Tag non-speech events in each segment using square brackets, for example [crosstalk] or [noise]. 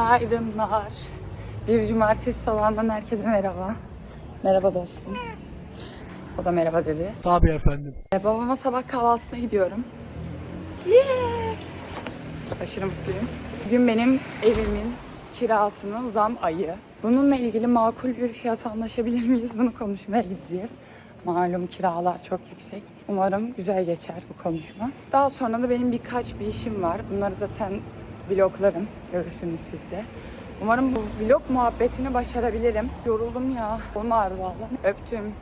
Günaydınlar. Bir cumartesi sabahından herkese merhaba. Merhaba dostum. O da merhaba dedi. Tabii efendim. E, babama sabah kahvaltısına gidiyorum. Yeah! Aşırı mutluyum. Bugün benim evimin kirasının zam ayı. Bununla ilgili makul bir fiyat anlaşabilir miyiz? Bunu konuşmaya gideceğiz. Malum kiralar çok yüksek. Umarım güzel geçer bu konuşma. Daha sonra da benim birkaç bir işim var. Bunları zaten vloglarım. Görürsünüz siz de. Umarım bu vlog muhabbetini başarabilirim. Yoruldum ya. Kolum ağrıdı vallahi. Öptüm.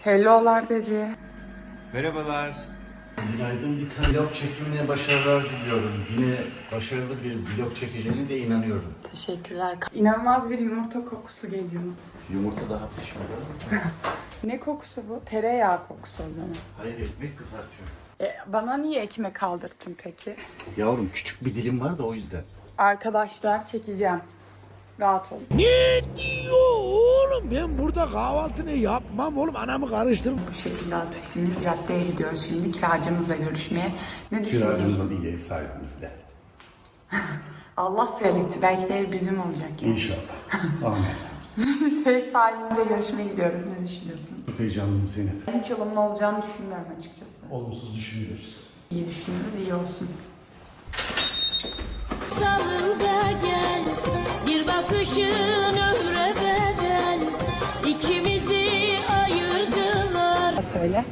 Hello'lar dedi. Merhabalar. Günaydın bir tane vlog çekimine başarılar diliyorum. Yine başarılı bir vlog çekeceğine de inanıyorum. Teşekkürler. İnanılmaz bir yumurta kokusu geliyor. Yumurta daha pişmedi. [laughs] Ne kokusu bu? Tereyağı kokusu o zaman. Hayır ekmek kızartıyor. E, bana niye ekmek kaldırttın peki? Yavrum küçük bir dilim var da o yüzden. Arkadaşlar çekeceğim. Rahat olun. Ne diyor oğlum? Ben burada kahvaltını yapmam oğlum. Anamı karıştırma. Bu şekilde Atatürk'ümüz caddeye gidiyoruz şimdi kiracımızla görüşmeye. Ne düşünüyorsun? Kiracımızda değil ev sahibimizde. [laughs] Allah söyletti. Belki de ev bizim olacak yani. İnşallah. Amin. [laughs] Biz ev sahibimize görüşmeye gidiyoruz. Ne düşünüyorsun? Çok heyecanlıyım seni. Ben hiç ılımlı olacağını düşünmüyorum açıkçası. Olumsuz düşünüyoruz. İyi düşünüyoruz, iyi olsun. Salında gel Bir bakışın ömre bedel İkimizi ayırdılar Söyle.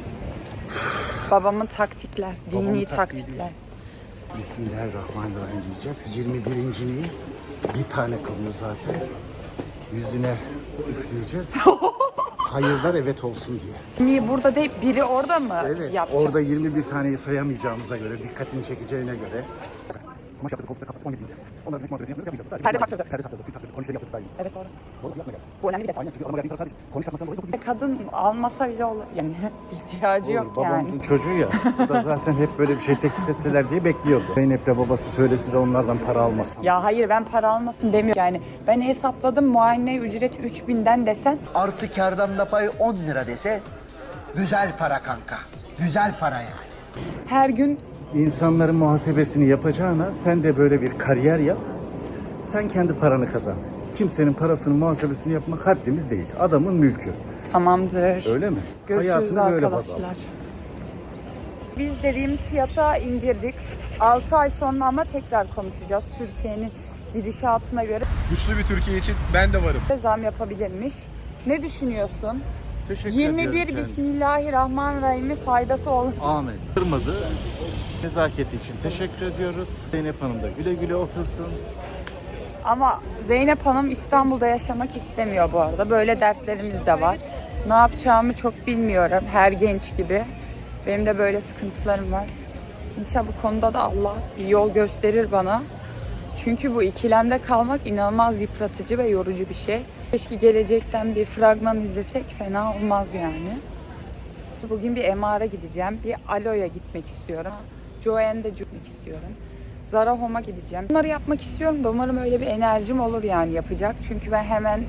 Babamın taktikler, dini Babamın taktiği taktikler. Bismillahirrahmanirrahim diyeceğiz. 21. bir tane kalıyor zaten. Yüzüne üfleyeceğiz. [laughs] Hayırlar evet olsun diye. Niye burada değil, biri orada mı Evet, yapacak? orada 21 saniye sayamayacağımıza göre, dikkatini çekeceğine göre. Kumaş yaptık, koltukları kapattık, 17 bin lira. Onların hiç malzemesini yapmayacağız. Sadece Perde taktırdık. Perde taktırdık, tüm taktırdık, konuşları yaptık daha iyi. Evet doğru. Doğru, yapma gel. Bu önemli bir detay. Aynen çünkü adama verdiğin para sadece konuş yapmaktan dolayı 9 bin lira. Kadın almasa bile olur. Yani [laughs] ihtiyacı yok Babamızın yani. çocuğu ya. O da zaten hep böyle bir şey teklif etseler diye bekliyordu. Zeynep'le babası söylesi de onlardan para almasın. Ya hayır ben para almasın demiyorum yani. Ben hesapladım muayene ücreti 3000'den desen artı kardan da pay 10 lira dese güzel para kanka. Güzel para yani. her gün İnsanların muhasebesini yapacağına sen de böyle bir kariyer yap. Sen kendi paranı kazan. Kimsenin parasının muhasebesini yapmak haddimiz değil. Adamın mülkü. tamamdır. Öyle mi? Görüşürüz Hayatını böyle baz al. arkadaşlar. Biz dediğimiz fiyata indirdik. 6 ay sonra ama tekrar konuşacağız. Türkiye'nin gidişatına göre Güçlü bir Türkiye için ben de varım. zam yapabilirmiş. Ne düşünüyorsun? Teşekkür 21 ediyorum kendisine. Bismillahirrahmanirrahim'in faydası olur. Amin. Kırmadı. Nezaketi için teşekkür ediyoruz. Zeynep Hanım da güle güle otursun. Ama Zeynep Hanım İstanbul'da yaşamak istemiyor bu arada. Böyle dertlerimiz de var. Ne yapacağımı çok bilmiyorum. Her genç gibi. Benim de böyle sıkıntılarım var. İnşallah bu konuda da Allah bir yol gösterir bana. Çünkü bu ikilemde kalmak inanılmaz yıpratıcı ve yorucu bir şey. Keşke gelecekten bir fragman izlesek fena olmaz yani. Bugün bir MR'a gideceğim. Bir Alo'ya gitmek istiyorum. Joanne'de gitmek istiyorum. Zara Home'a gideceğim. Bunları yapmak istiyorum da umarım öyle bir enerjim olur yani yapacak. Çünkü ben hemen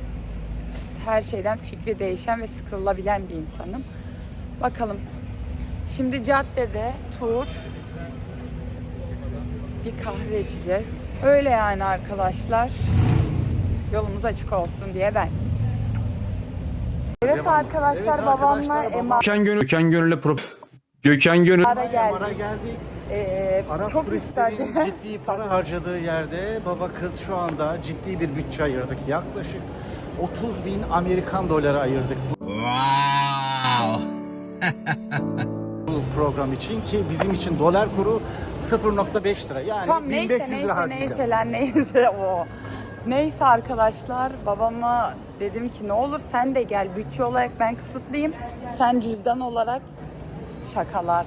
her şeyden fikri değişen ve sıkılabilen bir insanım. Bakalım. Şimdi caddede tur. Bir kahve içeceğiz. Öyle yani arkadaşlar. Yolumuz açık olsun diye ben. Evet arkadaşlar babamla MR Gökhan Gönül, Gökhan Gönül'le pro... Gökhan Gönül... Ara geldik. Ee, Arap çok isterdi. ciddi para harcadığı yerde baba kız şu anda ciddi bir bütçe ayırdık. Yaklaşık 30 bin Amerikan doları ayırdık [laughs] bu program için ki bizim için dolar kuru 0.5 lira. Yani Tam 1500 neyse lira neyse harcayacağız. neyseler neyse o. Neyse arkadaşlar babama dedim ki ne olur sen de gel bütçe olarak ben kısıtlıyım. Sen cüzdan olarak şakalar.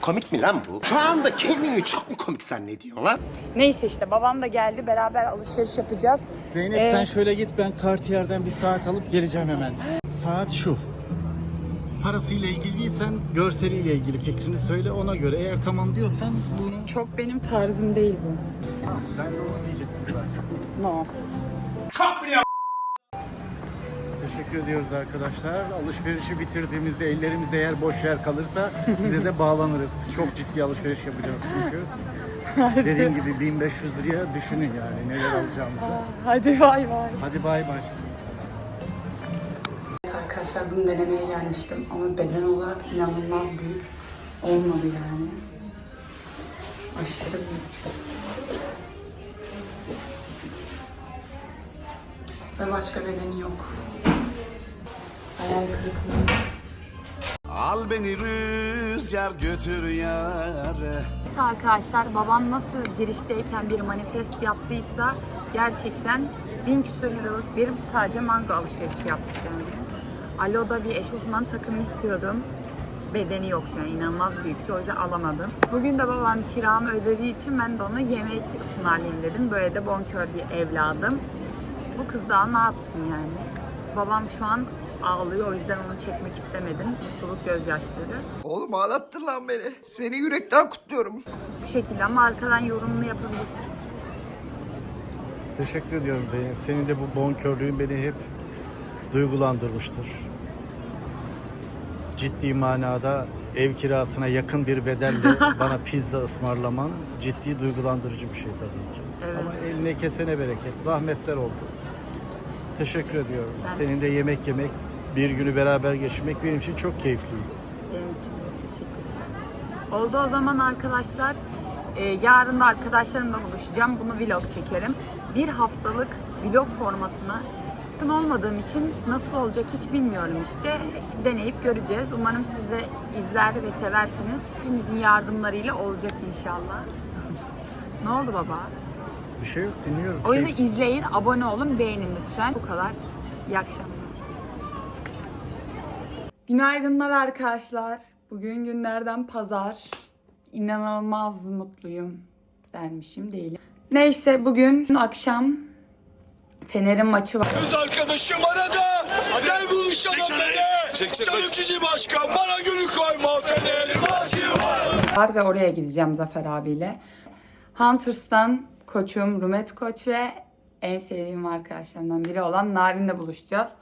Komik mi lan bu? Şu anda kendini çok mu komik zannediyorsun lan? Neyse işte babam da geldi beraber alışveriş yapacağız. Zeynep Ee, sen şöyle git ben Cartier'den bir saat alıp geleceğim hemen. Saat şu. Parasıyla ilgili değilsen görseliyle ilgili fikrini söyle ona göre. Eğer tamam diyorsan bunu... Çok benim tarzım değil bu. Ben de onu diyecektim zaten. No. Teşekkür ediyoruz arkadaşlar. Alışverişi bitirdiğimizde ellerimizde eğer boş yer kalırsa size de bağlanırız. Çok ciddi alışveriş yapacağız çünkü. Dediğim gibi 1500 liraya düşünün yani neler alacağımızı. Hadi bay bay. Hadi bay bay. Arkadaşlar bunu denemeye gelmiştim ama beden olarak inanılmaz büyük olmadı yani. Aşırı büyük. Ve başka bedeni yok. Hayal kırıklığı. Al beni rüzgar götür yare Neyse arkadaşlar babam nasıl girişteyken bir manifest yaptıysa gerçekten bin küsur liralık bir sadece mango alışverişi yaptık yani. Alo'da bir eşofman takımı istiyordum. Bedeni yoktu yani inanılmaz büyüktü o yüzden alamadım. Bugün de babam kiramı ödediği için ben de ona yemek ısmarlayayım dedim. Böyle de bonkör bir evladım. Bu kız daha ne yapsın yani? Babam şu an ağlıyor o yüzden onu çekmek istemedim. Mutluluk gözyaşları. Oğlum ağlattın lan beni Seni yürekten kutluyorum Bu şekilde ama arkadan yorumunu yapabilirsin. Teşekkür ediyorum Zeynep. Senin de bu bonkörlüğün beni hep duygulandırmıştır. Ciddi manada ev kirasına yakın bir bedelle [laughs] bana pizza ısmarlaman ciddi duygulandırıcı bir şey tabii ki. Evet. Ama eline kesene bereket. Zahmetler oldu. Teşekkür ediyorum. Ben Senin de yemek yemek, bir günü beraber geçirmek benim için çok keyifliydi. Benim için de teşekkür ederim. Oldu o zaman arkadaşlar. Ee, yarın da arkadaşlarımla buluşacağım. Bunu vlog çekerim. Bir haftalık vlog formatına yakın olmadığım için nasıl olacak hiç bilmiyorum işte. Deneyip göreceğiz. Umarım siz de izler ve seversiniz. Hepimizin yardımlarıyla olacak inşallah. ne oldu baba? Bir şey yok dinliyorum. O yüzden izleyin, abone olun, beğenin lütfen. Bu kadar. İyi akşamlar. Günaydınlar arkadaşlar. Bugün günlerden pazar. İnanılmaz mutluyum dermişim değilim. Neyse bugün akşam Fener'in maçı var. Kız arkadaşım arada. Gel buluşalım beni. Canım cici başkan bana gülü koyma Fener'in maçı var. var ve oraya gideceğim Zafer abiyle. Hunters'tan koçum Rumet Koç ve en sevdiğim arkadaşlarımdan biri olan Narin'le buluşacağız.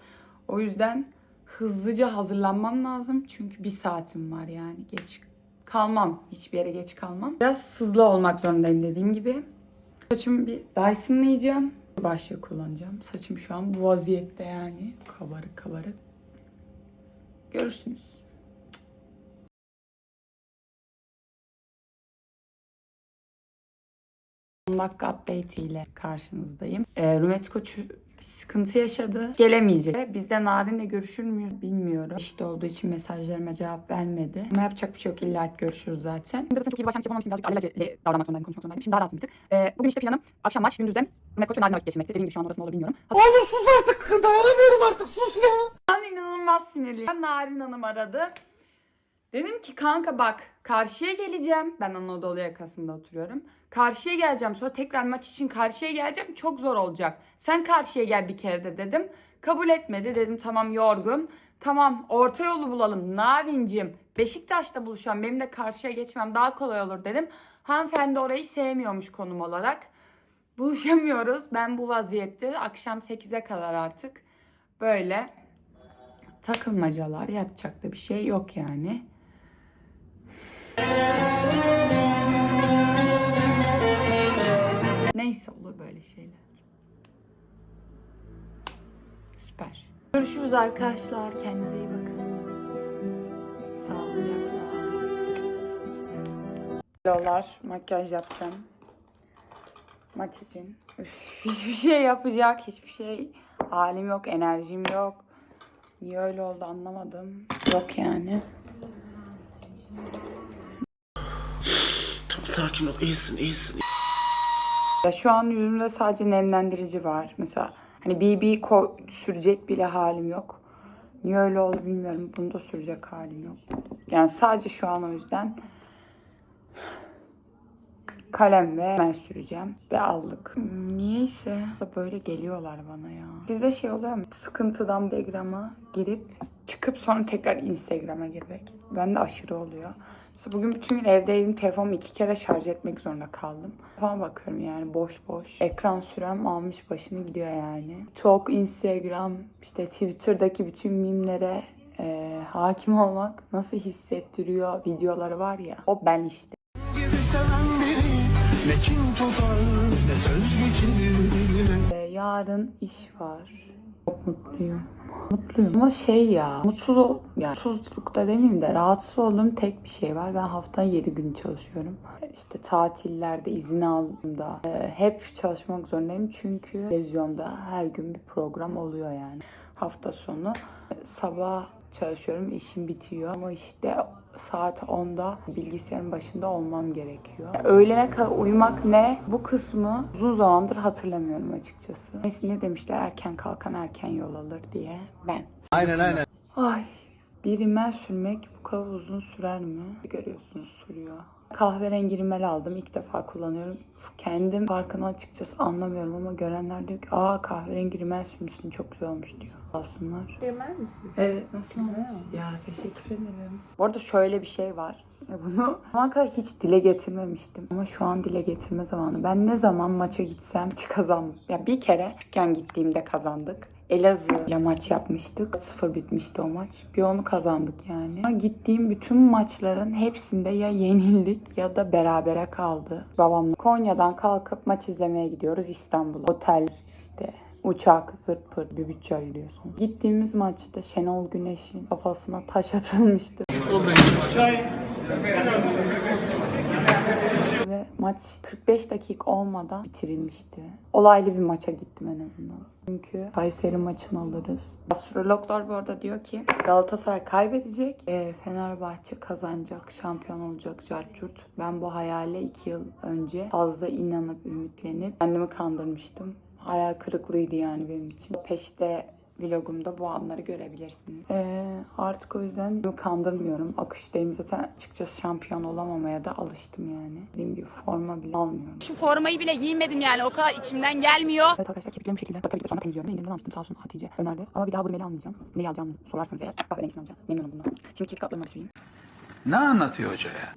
O yüzden hızlıca hazırlanmam lazım. Çünkü bir saatim var yani. Geç kalmam. Hiçbir yere geç kalmam. Biraz hızlı olmak zorundayım dediğim gibi. Saçımı bir Dyson'layacağım. Başlığı kullanacağım. Saçım şu an bu vaziyette yani. Kabarık kabarık. Görürsünüz. 10 dakika update ile karşınızdayım. Ee, Rümet Koç bir sıkıntı yaşadı. Gelemeyecek. Biz de Narin'le görüşür müyüz bilmiyorum. İşte olduğu için mesajlarıma cevap vermedi. Ama yapacak bir şey yok. İlla ki görüşürüz zaten. Zaten çok iyi bir başlangıç yapamamıştım. Birazcık alelacele davranmak zorundaydım, konuşmak zorundaydım. Şimdi daha rahatım bir tık. Ee, bugün işte planım akşam maç, gündüzde Rümet Koç Narin'le vakit geçirmekti. Dediğim gibi şu an orası ne olur bilmiyorum. Oğlum sus artık. Dayanamıyorum artık sus ya. Ben inanılmaz sinirliyim. Narin Hanım aradı. Dedim ki kanka bak karşıya geleceğim. Ben Anadolu yakasında oturuyorum. Karşıya geleceğim sonra tekrar maç için karşıya geleceğim. Çok zor olacak. Sen karşıya gel bir kere de dedim. Kabul etmedi. Dedim tamam yorgun. Tamam orta yolu bulalım. Narin'cim Beşiktaş'ta buluşalım. Benim de karşıya geçmem daha kolay olur dedim. Hanımefendi orayı sevmiyormuş konum olarak. Buluşamıyoruz. Ben bu vaziyette akşam 8'e kadar artık böyle takılmacalar yapacak da bir şey yok yani. Neyse olur böyle şeyler. Süper. Görüşürüz arkadaşlar. Kendinize iyi bakın. Sağlıcakla. Hellolar. Makyaj yapacağım. Maç için. Üf, hiçbir şey yapacak. Hiçbir şey. Halim yok. Enerjim yok. Niye öyle oldu anlamadım. Yok yani. Sakin ol, iyisin, iyisin. Ya şu an yüzümde sadece nemlendirici var. Mesela hani BB sürecek bile halim yok. Niye öyle oldu bilmiyorum. Bunu da sürecek halim yok. Yani sadece şu an o yüzden kalem ve ben süreceğim. Ve aldık. Niyeyse böyle geliyorlar bana ya. Sizde şey oluyor mu? Sıkıntıdan Instagram'a girip çıkıp sonra tekrar Instagram'a girmek. Bende aşırı oluyor. Mesela bugün bütün gün evdeydim. Telefonumu iki kere şarj etmek zorunda kaldım. Falan bakıyorum yani boş boş. Ekran sürem almış başını gidiyor yani. Çok Instagram, işte Twitter'daki bütün mimlere e, hakim olmak nasıl hissettiriyor videoları var ya. O ben işte. Ee, yarın iş var. Çok mutluyum. Mutluyum ama şey ya mutsuz ol yani mutsuzlukta demeyeyim de rahatsız olduğum tek bir şey var. Ben haftanın 7 gün çalışıyorum. İşte tatillerde izin aldığımda e, hep çalışmak zorundayım çünkü televizyonda her gün bir program oluyor yani. Hafta sonu sabah çalışıyorum işim bitiyor ama işte saat 10'da bilgisayarın başında olmam gerekiyor. Öğlene kadar uyumak ne? Bu kısmı uzun zamandır hatırlamıyorum açıkçası. Neyse ne demişler erken kalkan erken yol alır diye ben. Aynen aynen. Ay bir rimel sürmek bu kadar uzun sürer mi? Görüyorsunuz sürüyor. Kahverengi rimel aldım. ilk defa kullanıyorum. Kendim farkını açıkçası anlamıyorum ama görenler diyor ki aa kahverengi rimel sürmüşsün çok güzel olmuş diyor. Sağ olsunlar. Rimel misin? Evet nasıl olmuş? Ya teşekkür ederim. Bu arada şöyle bir şey var. E, Bunu [laughs] şu kadar hiç dile getirmemiştim. Ama şu an dile getirme zamanı. Ben ne zaman maça gitsem [laughs] hiç kazandım. Ya bir kere gen gittiğimde kazandık. Elazığ'la maç yapmıştık. 0 bitmişti o maç. Bir onu kazandık yani. Gittiğim bütün maçların hepsinde ya yenildik ya da berabere kaldı. Babamla Konya'dan kalkıp maç izlemeye gidiyoruz İstanbul'a. Otel işte uçak, zırt pırt bir bütçe ayırıyorsun. Gittiğimiz maçta Şenol Güneş'in kafasına taş atılmıştı. Ve maç 45 dakika olmadan bitirilmişti. Olaylı bir maça gittim en azından. Çünkü Kayseri maçını alırız. Astrologlar bu arada diyor ki Galatasaray kaybedecek, e, Fenerbahçe kazanacak, şampiyon olacak, cartçurt. Ben bu hayale 2 yıl önce fazla inanıp ümitlenip kendimi kandırmıştım. Hayal kırıklığıydı yani benim için. Peşte vlogumda bu anları görebilirsiniz. Ee, artık o yüzden kandırmıyorum. Akıştayım zaten açıkçası şampiyon olamamaya da alıştım yani. Dediğim gibi forma bile almıyorum. Şu formayı bile giymedim yani o kadar içimden gelmiyor. Evet arkadaşlar kirpiklerimi bu şekilde bakabilir sonra temizliyorum. Ve indirimden almıştım sağ olsun Hatice önerdi. Ama bir daha bu rimeli almayacağım. Neyi alacağımı sorarsanız eğer kahverengisini alacağım. Memnunum bundan. Şimdi kirpik katlarımı süreyim. Ne anlatıyor hoca ya?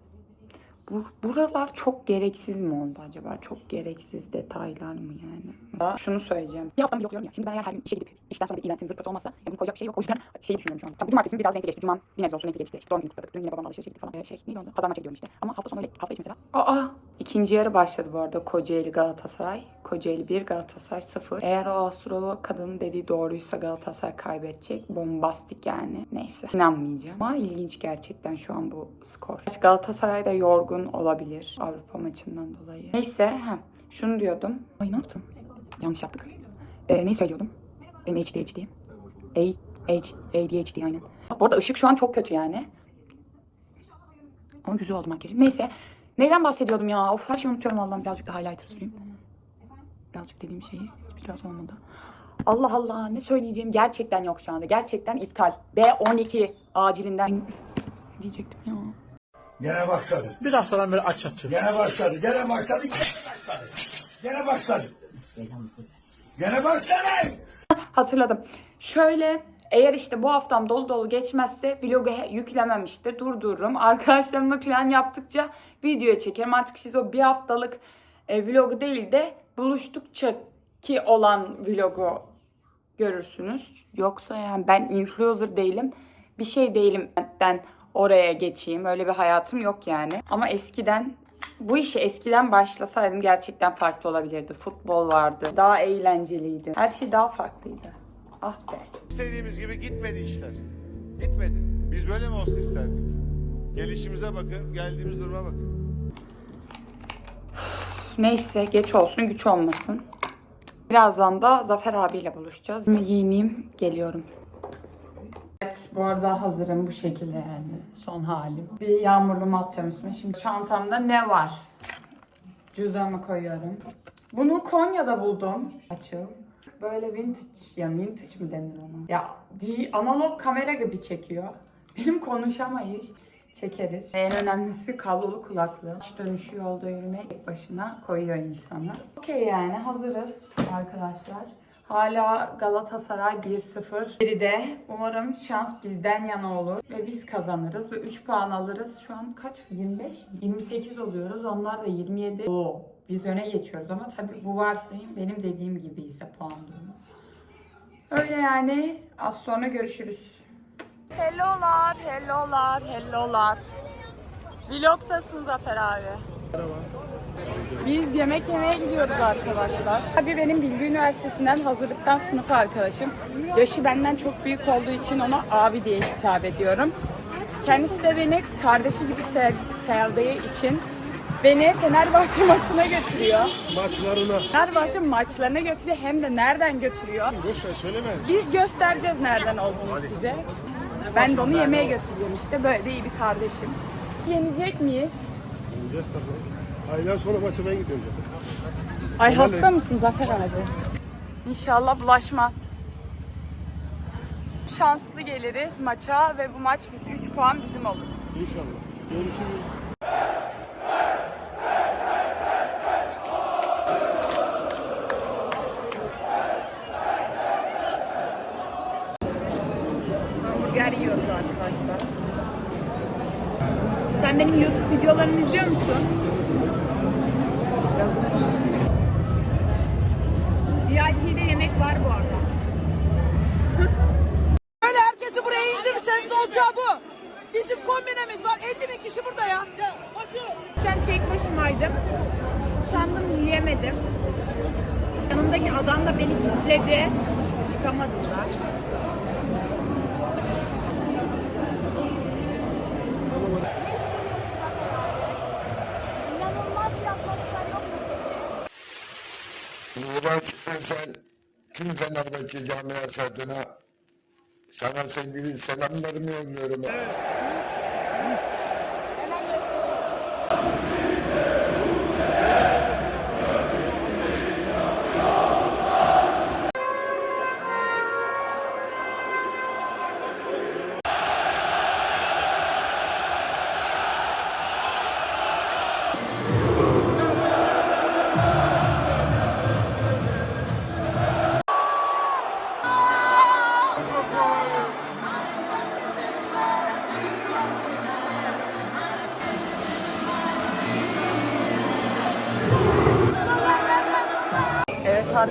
Bu, buralar çok gereksiz mi oldu acaba? Çok gereksiz detaylar mı yani? Daha şunu söyleyeceğim. Bir haftam yok ya. Şimdi ben eğer her gün işe gidip işten sonra bir eventim zırt pırt olmazsa ya bunu koyacak bir şey yok. O yüzden [laughs] şeyi düşünüyorum şu an. Tabii cumartesinin biraz renkli geçti. Cuma'm bir nebze olsun renkli geçti. İşte doğum günü kutladık. Dün yine babamla alışverişe gittik falan. Ee, şey neydi oldu? Pazar maça gidiyorum işte. Ama hafta sonu öyle hafta içi mesela. Aa! İkinci yarı başladı bu arada. Kocaeli Galatasaray. Kocaeli 1 Galatasaray 0. Eğer o astrolog kadının dediği doğruysa Galatasaray kaybedecek. Bombastik yani. Neyse. İnanmayacağım. Ama ilginç gerçekten şu an bu skor. Galatasaray da yorgun olabilir. Avrupa maçından dolayı. Neyse. Heh. Şunu diyordum. Ay ne yaptım? Yanlış yaptık. Ee, neyi söylüyordum? Benim ADHD. H, ADHD aynen. Bu arada ışık şu an çok kötü yani. Ama güzel oldu makyajım. Neyse. Neyden bahsediyordum ya? Of her şeyi unutuyorum Allah'ım. Birazcık da highlighter süreyim. Birazcık dediğim şeyi. Biraz olmadı. Allah Allah ne söyleyeceğim gerçekten yok şu anda. Gerçekten iptal. B12 acilinden diyecektim ya. Gene başladı. Biraz sonra böyle aç atıyor. Gene başladı. Gene başladı. Gene başladı. Gene başladı. Hatırladım. Şöyle eğer işte bu haftam dolu dolu geçmezse vlogu yüklemem işte durdururum. Arkadaşlarımla plan yaptıkça video çekerim. Artık siz o bir haftalık e, vlogu değil de buluştukça ki olan vlogu görürsünüz. Yoksa yani ben influencer değilim. Bir şey değilim ben oraya geçeyim. Öyle bir hayatım yok yani. Ama eskiden bu işi eskiden başlasaydım gerçekten farklı olabilirdi. Futbol vardı. Daha eğlenceliydi. Her şey daha farklıydı. Ah be. İstediğimiz gibi gitmedi işler. Gitmedi. Biz böyle mi olsun isterdik? Gelişimize bakın, geldiğimiz duruma bakın. Neyse geç olsun güç olmasın. Birazdan da Zafer abiyle buluşacağız. Giyineyim geliyorum. Bu arada hazırım bu şekilde yani son halim. Bir yağmurluğumu atacağım üstüme. Şimdi çantamda ne var? Cüzdanımı koyuyorum. Bunu Konya'da buldum. Açıl. Böyle vintage ya vintage mi denir ona? Ya di- analog kamera gibi çekiyor. Benim konuşamayış çekeriz. En önemlisi kablolu kulaklığı. İş dönüşü yolda yürümek başına koyuyor insanı. Okey yani hazırız arkadaşlar. Hala Galatasaray 1-0. Geride. Umarım şans bizden yana olur. Ve biz kazanırız. Ve 3 puan alırız. Şu an kaç? 25 mi? 28 oluyoruz. Onlar da 27. Oo, biz öne geçiyoruz. Ama tabii bu varsayım benim dediğim gibi ise puan durumu. Öyle yani. Az sonra görüşürüz. Hellolar, hellolar, hellolar. Vlogtasın Zafer abi. Biz yemek yemeye gidiyoruz arkadaşlar. Abi benim Bilgi Üniversitesi'nden hazırlıktan sınıf arkadaşım. Yaşı benden çok büyük olduğu için ona abi diye hitap ediyorum. Kendisi de beni kardeşi gibi sev sevdiği için beni Fenerbahçe [laughs] maçına götürüyor. Maçlarına. Fenerbahçe maçlarına götürüyor hem de nereden götürüyor? Boş ver söyleme. Biz göstereceğiz nereden olduğunu size. Ben de onu yemeğe götürüyorum işte. Böyle de iyi bir kardeşim. Yenecek miyiz? Gideceğiz tabii. Aylar sonra maça ben gidiyorum zaten. Ay hasta mısın Zafer abi? İnşallah bulaşmaz. Şanslı geliriz maça ve bu maç biz 3 puan bizim olur. İnşallah. Görüşürüz. Hamburger yiyoruz arkadaşlar. Sen benim YouTube videolarımı izliyor musun? Özel tüm Fenerbahçe camiası adına sana sevgili selamlarımı yolluyorum. Hemen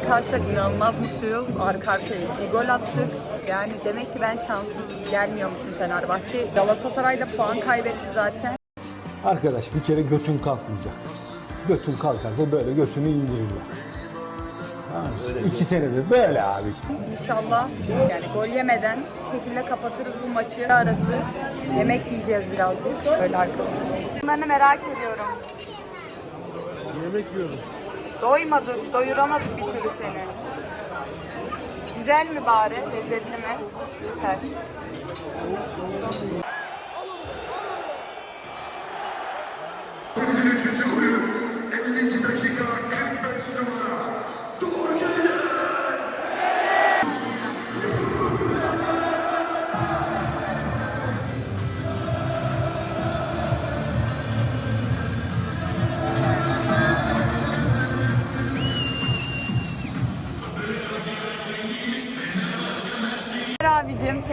arkadaşlar inanılmaz mutluyuz. Arka arkaya iki gol attık. Yani demek ki ben şanssız gelmiyormuşum Fenerbahçe. Galatasaray da puan kaybetti zaten. Arkadaş bir kere götün kalkmayacak. Götün kalkarsa böyle götünü indirirler. Tamam? İki senedir böyle abi. İnşallah yani gol yemeden şekilde kapatırız bu maçı arası. Yemek yiyeceğiz birazcık. Öyle arkadaşlar. Bunları merak ediyorum. Yemek yiyoruz. Doymadık, doyuramadık bir türlü seni. Güzel mi bari? Lezzetli mi? Süper.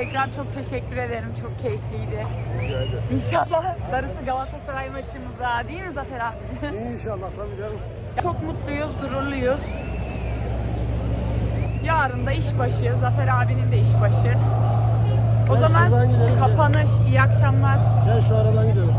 Tekrar çok teşekkür ederim. Çok keyifliydi. İnşallah darısı Galatasaray maçımıza değil mi Zafer abi? [laughs] İnşallah tabii canım. Çok mutluyuz, gururluyuz. Yarın da işbaşı, Zafer abinin de işbaşı. O zaman şuradan gidelim. kapanış, iyi akşamlar. Gel şu aradan gidelim.